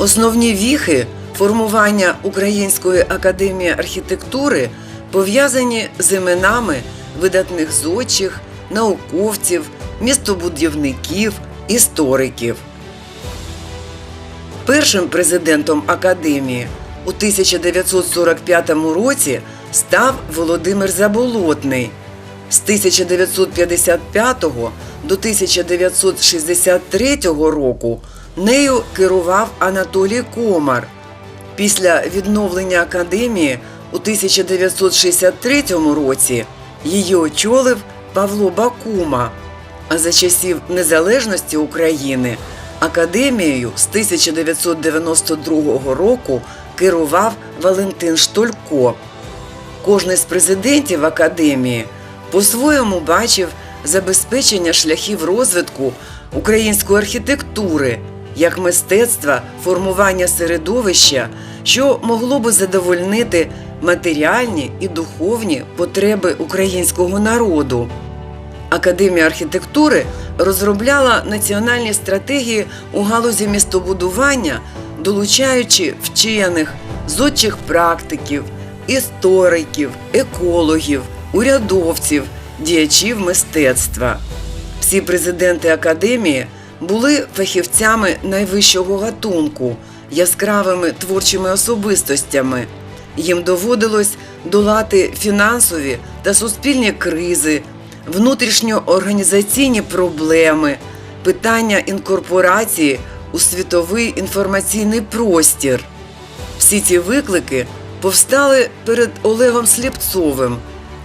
Основні віхи формування Української академії архітектури пов'язані з іменами видатних зодчих, науковців, містобудівників, істориків. Першим президентом академії у 1945 році став Володимир Заболотний. З 1955 до 1963 року нею керував Анатолій Комар. Після відновлення академії у 1963 році її очолив Павло Бакума. А за часів незалежності України академією з 1992 року керував Валентин Штолько. Кожний з президентів академії по-своєму бачив забезпечення шляхів розвитку української архітектури як мистецтва формування середовища, що могло би задовольнити матеріальні і духовні потреби українського народу. Академія архітектури розробляла національні стратегії у галузі містобудування, долучаючи вчених, зодчих практиків, істориків, екологів, урядовців, діячів мистецтва. Всі президенти академії були фахівцями найвищого гатунку, яскравими творчими особистостями. Їм доводилось долати фінансові та суспільні кризи, внутрішньоорганізаційні проблеми, питання інкорпорації у світовий інформаційний простір. Всі ці виклики повстали перед Олегом Сліпцовим,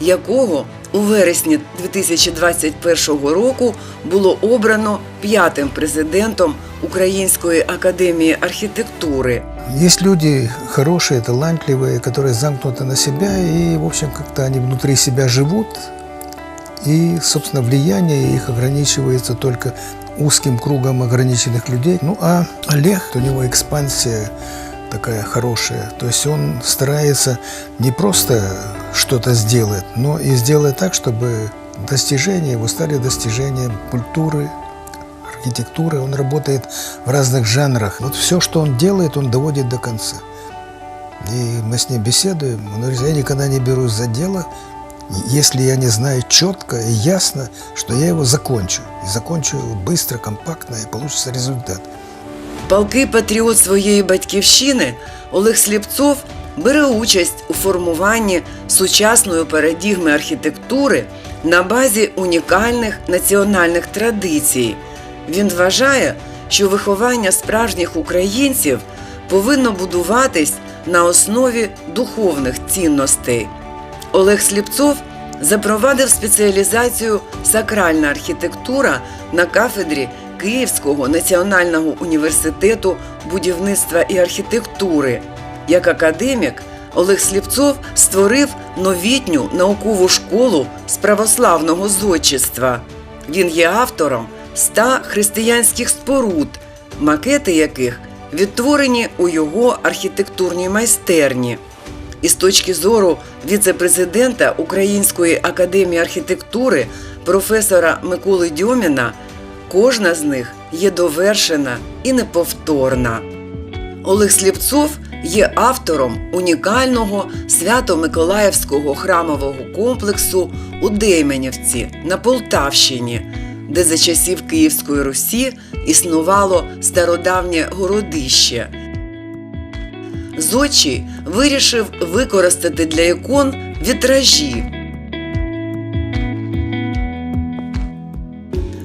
якого у вересні 2021 року було обрано п'ятим президентом Української академії архітектури. Есть люди хорошие, талантливые, которые замкнуты на себя, и, в общем, как-то они внутри себя живут, и, собственно, влияние их ограничивается только узким кругом ограниченных людей. Ну, а Олег, у него экспансия такая хорошая, то есть он старается не просто что-то сделать, но и сделать так, чтобы достижения его стали достижением культуры, архитектуры, он работает в разных жанрах. Вот все, что он делает, он доводит до конца. И мы с ним беседуем. Он говорит, я никогда не берусь за дело, если я не знаю четко и ясно, что я его закончу. И закончу его быстро, компактно, и получится результат. Палкий патріот своєї батьківщини Олег Сліпцов бере участь у формуванні сучасної парадігми архітектури на базі унікальних національних традицій. Він вважає, що виховання справжніх українців повинно будуватись на основі духовних цінностей. Олег Сліпцов запровадив спеціалізацію сакральна архітектура на кафедрі Київського національного університету будівництва і архітектури. Як академік, Олег Сліпцов створив новітню наукову школу з православного зодчества. Він є автором ста християнських споруд, макети яких відтворені у його архітектурній майстерні. І з точки зору віце-президента Української академії архітектури професора Миколи Дьоміна, кожна з них є довершена і неповторна. Олег Сліпцов є автором унікального свято-миколаївського храмового комплексу у Дейменівці на Полтавщині, де за часів Київської Русі існувало стародавнє городище. Зодчий вирішив використати для ікон вітражі.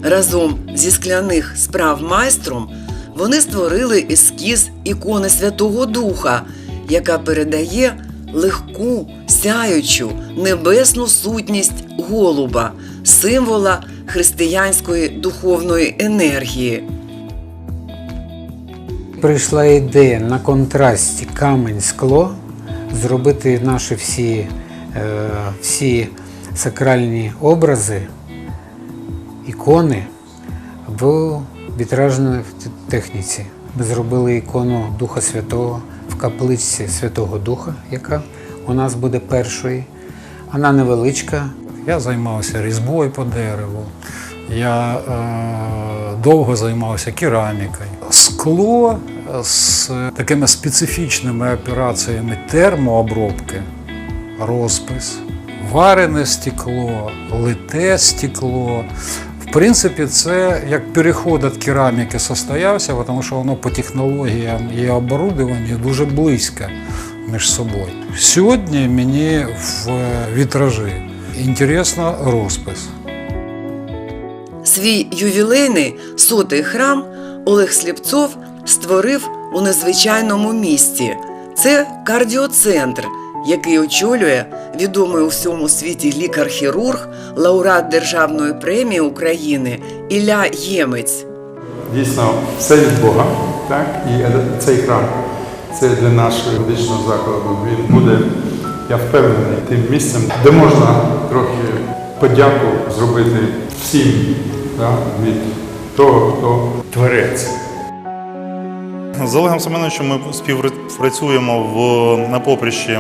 Разом зі скляних справ майстром вони створили ескіз ікони Святого Духа, яка передає легку, сяючу, небесну сутність голуба, символа християнської духовної енергії. Прийшла ідея на контрасті камень-скло зробити наші всі, е, всі сакральні образи, ікони в вітражній техніці. Ми зробили ікону Духа Святого в капличці Святого Духа, яка у нас буде першою. Вона невеличка, Я займався різьбою по дереву, я е, довго займався керамікою. Скло з такими специфічними операціями термообробки, розпис, варене стекло, лите стекло. В принципі, це як переход від кераміки состоявся, тому що воно по технологіям і оборудованню дуже близько між собою. Сьогодні мені в вітражі інтересно розпис. Свій ювілейний сотий храм Олег Сліпцов створив у незвичайному місті. Це кардіоцентр, який очолює відомий у всьому світі лікар-хірург, лауреат Державної премії України Ілля Ємець. Дійсно, все від Бога, так? І цей храм це для нашого медичного закладу. Він буде, я впевнений, тим місцем, де можна трохи подяку зробити всім так? від того, хто творець. З Олегом Семеновичем ми співпрацюємо в, на поприщі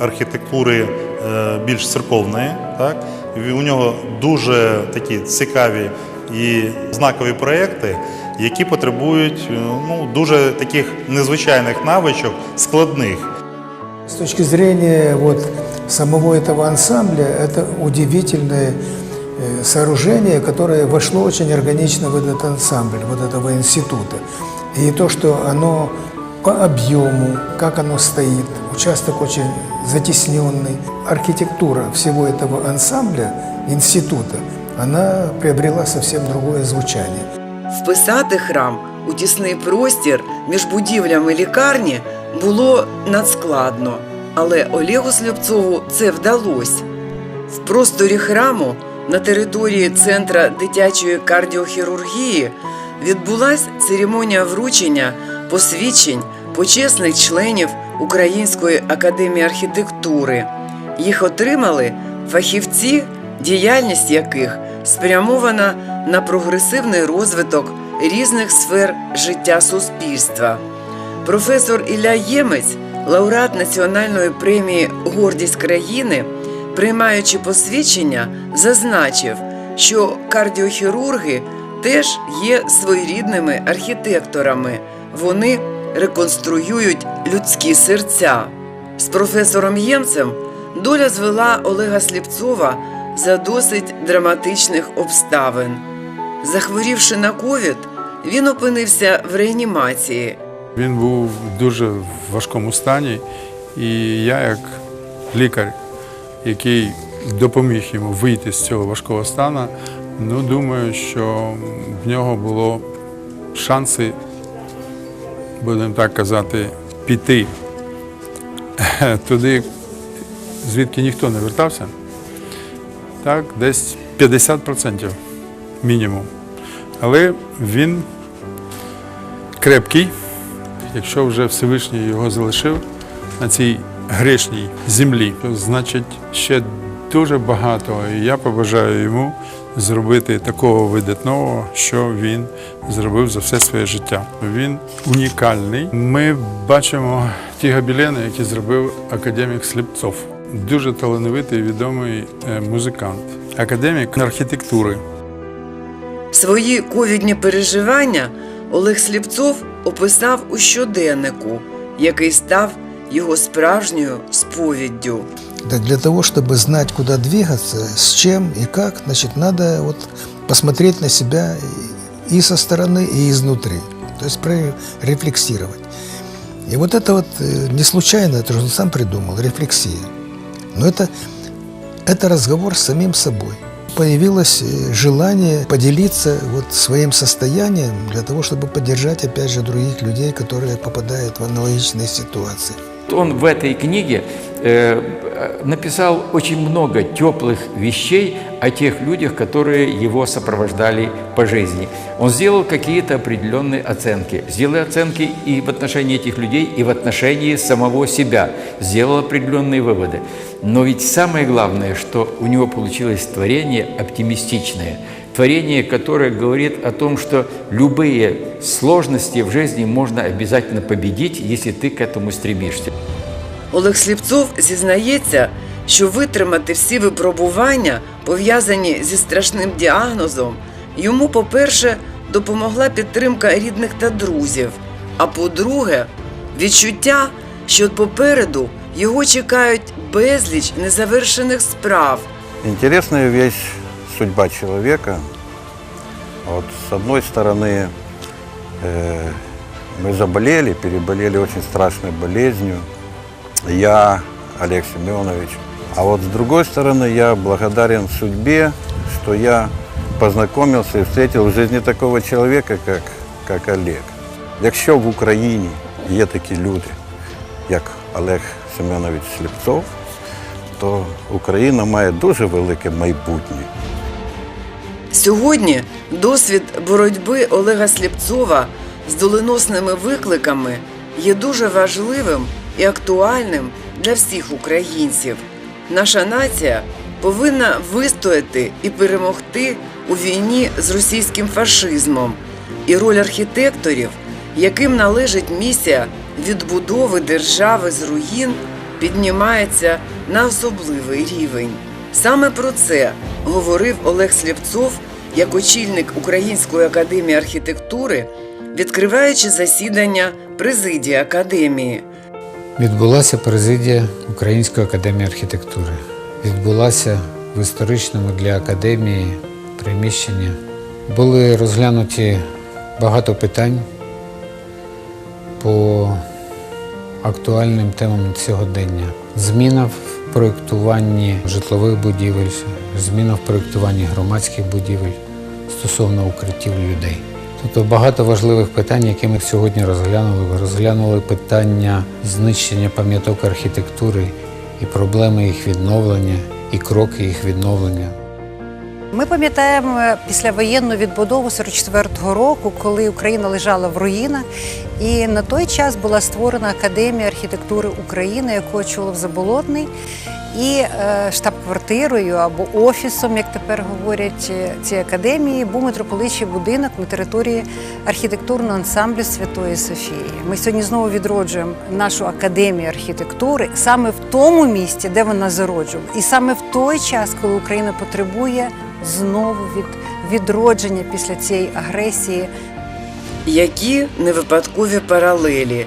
архітектури е, більш церковної. Так? І У нього дуже такі цікаві і знакові проекти, які потребують е, ну, дуже таких незвичайних навичок, складних. С точки зрения вот самого этого ансамбля, это удивительное э, сооружение, которое вошло очень органично в этот ансамбль, вот этого института. И то, что оно по объему, как оно стоит, участок очень затесненный. Архитектура всего этого ансамбля, института, она приобрела совсем другое звучание. Вписати храм у тісний простір між будівлями лікарні було надскладно, але Олегу Сліпцову це вдалося. В просторі храму на території Центра дитячої кардіохірургії відбулася церемонія вручення посвідчень почесних членів Української академії архітектури. Їх отримали фахівці, діяльність яких спрямована на прогресивний розвиток різних сфер життя суспільства. Професор Ілля Ємець, лауреат Національної премії Гордість країни, приймаючи посвідчення, зазначив, що кардіохірурги теж є своєрідними архітекторами. Вони реконструюють людські серця. З професором Ємцем доля звела Олега Сліпцова за досить драматичних обставин. Захворівши на ковід, він опинився в реанімації. Він був в дуже важкому стані, і я, як лікар, який допоміг йому вийти з цього важкого стану, ну думаю, що в нього було шанси, будемо так казати, піти туди, звідки ніхто не вертався. Так, десь 50% мінімум. Але він крепкий, якщо вже Всевишній його залишив на цій грешній землі, то значить ще дуже багато. І я побажаю йому зробити такого видатного, що він зробив за все своє життя. Він унікальний. Ми бачимо ті гобелени, які зробив академік Сліпцов. Дуже талановитий відомий е, музикант, академік архітектури. Свої ковідні переживання Олег Сліпцов описав у щоденнику, який став його справжньою сповіддю. Для того, чтобы знать, куда двигаться, с чем и как, значит, надо вот посмотреть на себя и со стороны, и изнутри. То есть рефлексировать. И вот это вот э, не случайно, это же он сам придумал, рефлексия. Но это, это разговор с самим собой. Появилось э, желание поделиться вот своим состоянием для того, чтобы поддержать, опять же, других людей, которые попадают в аналогичные ситуации. Он в этой книге э, написал очень много теплых вещей о тех людях, которые его сопровождали по жизни. Он сделал какие-то определенные оценки. Сделал оценки и в отношении этих людей, и в отношении самого себя. Сделал определенные выводы. Но ведь самое главное, что у него получилось творение оптимистичное. Творение, которое говорит о том, что любые сложности в жизни можно обязательно победить, если ты к этому стремишься. Олег Сліпцов зізнається, що витримати всі випробування, пов'язані зі страшним діагнозом, йому, по-перше, допомогла підтримка рідних та друзів. А по-друге, відчуття, що попереду його чекають безліч незавершених справ, Интересная вещь судьба человека. Вот с одной стороны, э, мы заболели, переболели очень страшной болезнью. Я, Олег Семенович. А вот с другой стороны, я благодарен судьбе, что я познакомился и встретил в жизни такого человека, как, как Олег. Якщо в Україні є такі люди, як Олег Семенович Сліпцов, то Україна має дуже велике майбутнє. Сьогодні досвід боротьби Олега Сліпцова з доленосними викликами є дуже важливим і актуальним для всіх українців. Наша нація повинна вистояти і перемогти у війні з російським фашизмом. І роль архітекторів, яким належить місія відбудови держави з руїн, піднімається на особливий рівень. Саме про це говорив Олег Слєвцов як очільник Української академії архітектури, відкриваючи засідання президії академії. Відбулася президія Української академії архітектури. Відбулася в історичному для академії приміщенні. Були розглянуті багато питань по актуальним темам сьогодення. Зміна в проєктуванні житлових будівель, зміна в проєктуванні громадських будівель стосовно укриттів людей. Тобто багато важливих питань, які ми сьогодні розглянули. Розглянули питання знищення пам'яток архітектури і проблеми їх відновлення, і кроки їх відновлення. Ми пам'ятаємо післявоєнну відбудову 44-го року, коли Україна лежала в руїнах, і на той час була створена Академія архітектури України, яку очолив Заболотний. І е, штаб-квартирою або офісом, як тепер говорять, е, цієї академії, був митрополичий будинок на території архітектурного ансамблю Святої Софії. Ми сьогодні знову відроджуємо нашу академію архітектури саме в тому місці, де вона зароджувала, і саме в той час, коли Україна потребує знову від відродження після цієї агресії Які невипадкові паралелі.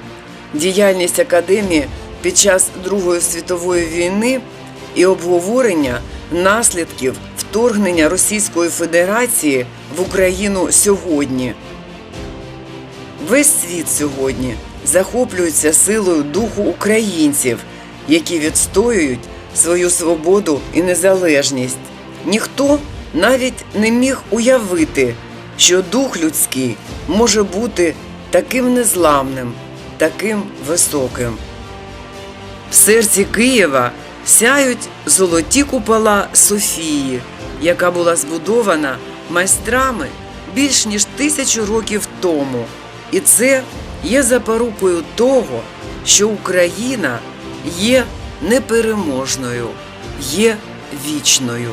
Діяльність академії під час Другої світової війни і обговорення наслідків вторгнення Російської Федерації в Україну сьогодні. Весь світ сьогодні захоплюється силою духу українців, які відстоюють свою свободу і незалежність. Ніхто навіть не міг уявити, що дух людський може бути таким незламним, таким високим. В серці Києва сяють золоті купола Софії, яка була збудована майстрами більш ніж тисячу років тому. І це є запорукою того, що Україна є непереможною, є вічною.